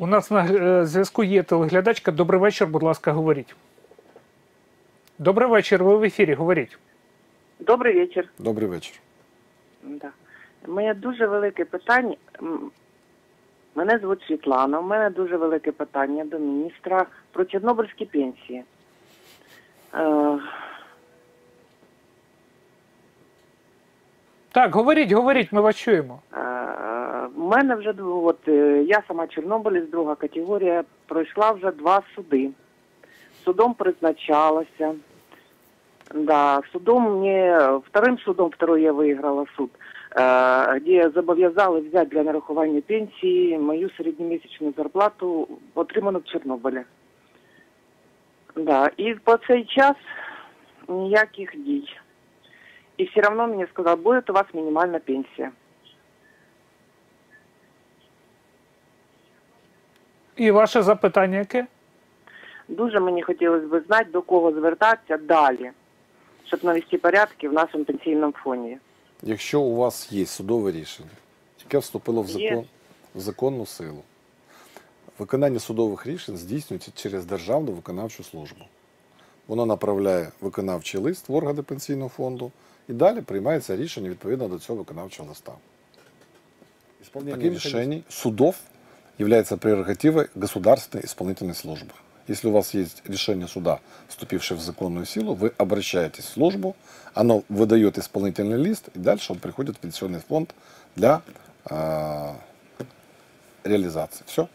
У нас на е, зв'язку є телеглядачка. Добрий вечір, будь ласка, говоріть. Добрий вечір, ви в ефірі, говоріть. Добрий вечір. Добрий вечір. Да. У мене дуже велике питання. Мене звуть Світлана. У мене дуже велике питання до міністра про чорнобильські пенсії. Е, Так, говоріть, говоріть, ми вас чуємо. е, У мене вже дв- от, е, я сама чорнобилець, друга категорія, пройшла вже два суди. Судом призначалася. Да, судом мне, вторым судом, второй я выиграла суд, э, где зобов'язали взяти для нарахування пенсії мою середньомісячну зарплату, отриману в Чорнобилі. Да, і по цей час ніяких дій. І все одно мені сказали, буде у вас мінімальна пенсія. І ваше запитання яке? Дуже мені хотілося б знати, до кого звертатися далі, щоб навести порядки в нашому пенсійному фонді. Якщо у вас є судове рішення, яке вступило в закон в законну силу, виконання судових рішень здійснюється через Державну виконавчу службу. Вона направляє виконавчий лист в органи пенсійного фонду і далі приймається рішення відповідно до цього виконавчого листа. Таких решений судов является прерогативой государственной исполнительной службы. Если у вас есть решение суда, вступившее в законную силу, вы обращаетесь в службу, оно выдает исполнительный лист, и дальше он приходит в пенсионный фонд для э, реализации. Все.